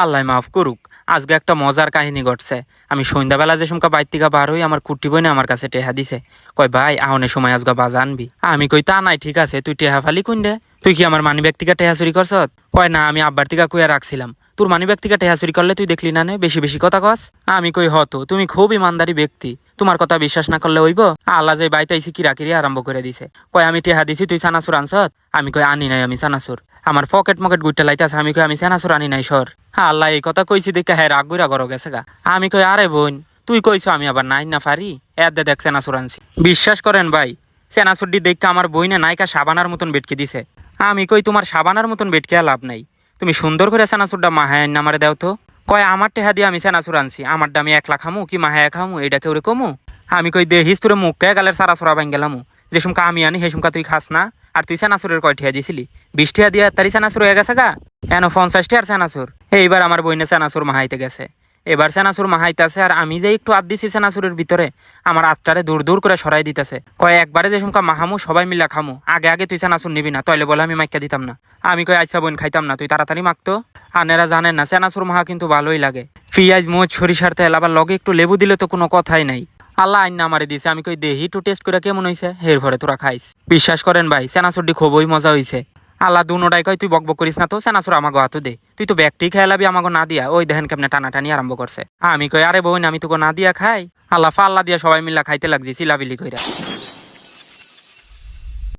আল্লাহ মাফ করুক, আজকে একটা মজার কাহিনী ঘটছে। আমি সন্ধ্যাবেলা যে সুমকা বাইর থেকে বার হই, আমার কুটি বইনে আমার কাছে টেহা দিছে। কয়, ভাই আহনের সময় আজকে বাজা আনবি। আমি কই, তা নাই, ঠিক আছে, তুই টেহা ফালি দে? তুই কি আমার মানি ব্যক্তিকে টেহা চুরি করছ কয়, না, আমি আব্বার থেকে কুয়া রাখছিলাম। তোর মানি ব্যক্তিকে টেহা চুরি করলে তুই দেখলি না নে? বেশি বেশি কথা কস। আমি কই হতো? তুমি খুব ইমানদারি ব্যক্তি। তোমার কথা বিশ্বাস না করলে হইব? আল্লাহ যে বাইতাইছি কিরাকিরি আরম্ভ করে দিছে। কয়, আমি টেহা দিছি, তুই সানাসুর আনছত আমি কই, আনি নাই আমি সানাসুর আমার পকেট মকেট গুইটা লাইতাছে, আমি কই, আমি সানাসুর আনি নাই, সর। আল্লাহ এই কথা কইছি দেখে হ্যাঁ রাগ গুইরা গরো গেছে গা। আমি কই, আরে বোন, তুই কইছো আমি আবার নাই না পারি দে দেখ সেনাসুর আনছি। বিশ্বাস করেন ভাই সেনাসুরটি দেখে আমার বইনে নায়িকা সাবানার মতন বেটকে দিছে। আমি কই, তোমার সাবানার মতন বেটকে লাভ নাই। তুমি সুন্দর করে সানাসুরটা মাহায় নামারে দাও তো? কয় আমার টেহা দিয়ে আমি সানাসুর আনছি, আমারটা আমি একলা খামু, কি মাহায় খামু এটা কেউ কমু? আমি কই দেহিস তোরে মুখ কে গালের সারা সরা বাইন গেলামু যে সুমকা আমি আনি হে সুমকা তুই খাস না। আর তুই সানাসুরের কয় টিয়া দিছিলি? বিশ টিয়া দিয়ে তারি সানাসুর হয়ে গেছে গা? এন পঞ্চাশটি আর সানাসুর এইবার আমার বইনে সানাসুর মাহাইতে গেছে। এবার সেনাসুর মাহাইতেছে আর আমি যে একটু আদ দিছি সেনাসুরের ভিতরে, আমার আত্মারে দূর দূর করে সরাই দিতেছে। কয়, একবারে যে সুমকা মাহামু, সবাই মিলা খামু। আগে আগে তুই সেনাসুর নিবি না, তইলে বলে আমি মাইকা দিতাম না। আমি কই আইসা বোন, খাইতাম না, তুই তাড়াতাড়ি মাখতো আনেরা জানেন না সেনাসুর মাহা কিন্তু ভালোই লাগে। পিঁয়াজ মোচ সরিষার তেল, আবার লগে একটু লেবু দিলে তো কোনো কথাই নাই। আল্লাহ আইন না মারি দিছে, আমি কই, দেহি, একটু টেস্ট করে কেমন হইছে? হের ঘরে তোরা খাইস। বিশ্বাস করেন ভাই সেনাসুরটি খুবই মজা হইছে। আল্লাহ দুনোটাই কয়, তুই বক বক করিস না তো, সেনাসুর আমাকে হাতু দে। তুই তো ব্যাগটি খেয়ালাবি আমাকে না দিয়া। ওই দেখেন কেমনে টানাটানি আরম্ভ করছে। আমি কই, আরে বোন আমি তোকে না দিয়া খাই? আল্লাহ ফাল্লা দিয়া সবাই মিল্লা খাইতে লাগছি, চিলাবিলি কইরা।